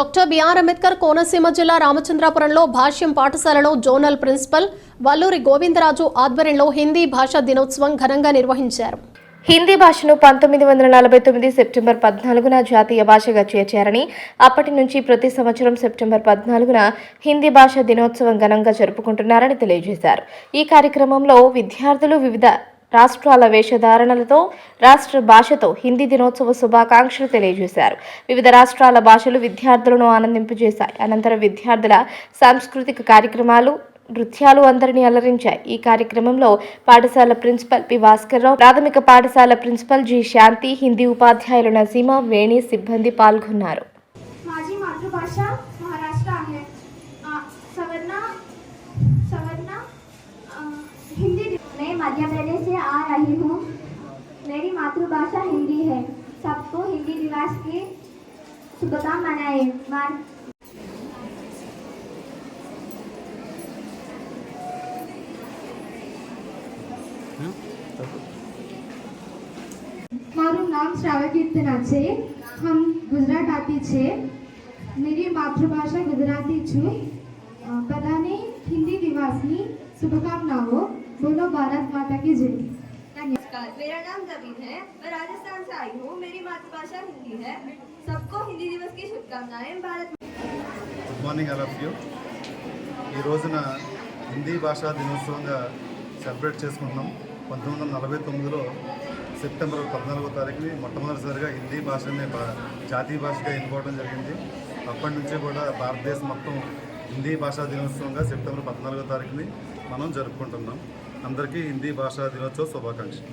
Doctor BR Ambedkar Konaseema జిల్లా రామచంద్రాపురంలో భాష్యం పాఠశాలలో zonal principal Valluri Govindaraju ఆధ్వర్యంలో హిందీ భాషా దినోత్సవం ఘనంగా నిర్వహించారు. హిందీ భాషను పంతొమ్మిది వందల నలభై తొమ్మిది సెప్టెంబర్ పద్నాలుగున జాతీయ భాషగా చేర్చారని అప్పటి నుంచి ప్రతి సంవత్సరం సెప్టెంబర్ పద్నాలుగున హిందీ భాష దినోత్సవం ఘనంగా జరుపుకుంటున్నారని తెలియజేశారు. ఈ కార్యక్రమంలో విద్యార్థులు వివిధ రాష్ట్రాల వేషధారణలతో రాష్ట్ర భాషతో హిందీ దినోత్సవ శుభాకాంక్షలు తెలియజేశారు. వివిధ రాష్ట్రాల భాషలు విద్యార్థులను ఆనందింపజేశాయి. అనంతరం విద్యార్థుల సాంస్కృతిక కార్యక్రమాలు నృత్యాలు అందరినీ అలరించాయి. ఈ కార్యక్రమంలో పాఠశాల ప్రిన్సిపల్ పి. భాస్కర్రావు ప్రాథమిక పాఠశాల ప్రిన్సిపల్ జి. శాంతి హిందీ ఉపాధ్యాయులు నసీమా వేణి సిబ్బంది పాల్గొన్నారు. మాజీ మాతృభాష మహారాష్ట్ర मध्य प्रदेश से आ रही हूँ मेरी मातृभाषा हिंदी है सबको हिंदी दिवस की शुभकामनाएं मनाए मार મારું નામ શ્રાવકીર્તના છે હમ ગુજરાતી છે मेरी मातृभाषा गुजराती છું અ, બધાને હિન્દી દિવસની શુભકામનાઓ बोलो भारत माता की जय। नमस्कार मेरा नाम नवीन है मैं राजस्थान से आई हूँ मेरी मातृभाषा हिंदी है। सबको हिंदी दिवस की शुभकामनाएं Bharat good morning all of you ఈ రోజున హిందీ భాషా దినోత్సవంగా సెలబ్రేట్ చేసుకుంటున్నాం. పంతొమ్మిది వందల నలభై తొమ్మిదిలో సెప్టెంబర్ పద్నాలుగో తారీఖుని మొట్టమొదటిసారిగా హిందీ భాషని జాతీయ భాషగా ఎన్నుకోవడం జరిగింది. అప్పటి నుంచి కూడా భారతదేశం మొత్తం హిందీ భాషా దినోత్సవంగా సెప్టెంబర్ పద్నాలుగో తారీఖుని మనం జరుపుకుంటున్నాం. అందరికీ హిందీ భాషా దినోత్సవ శుభాకాంక్షలు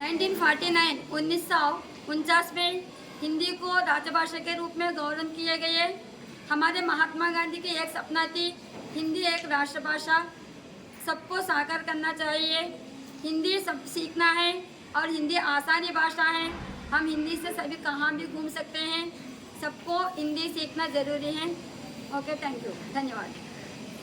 1949 उन्नीस सौ उनचास में हिंदी को राजभाषा के रूप में गौरव किए गए हमारे महात्मा गांधी की एक सपना थी हिंदी एक राष्ट्रभाषा सबको साकार करना चाहिए हिंदी सब सीखना है और हिंदी आसानी भाषा है हम हिंदी से सभी कहाँ भी घूम सकते हैं सबको हिंदी सीखना ज़रूरी है ओके थैंक यू धन्यवाद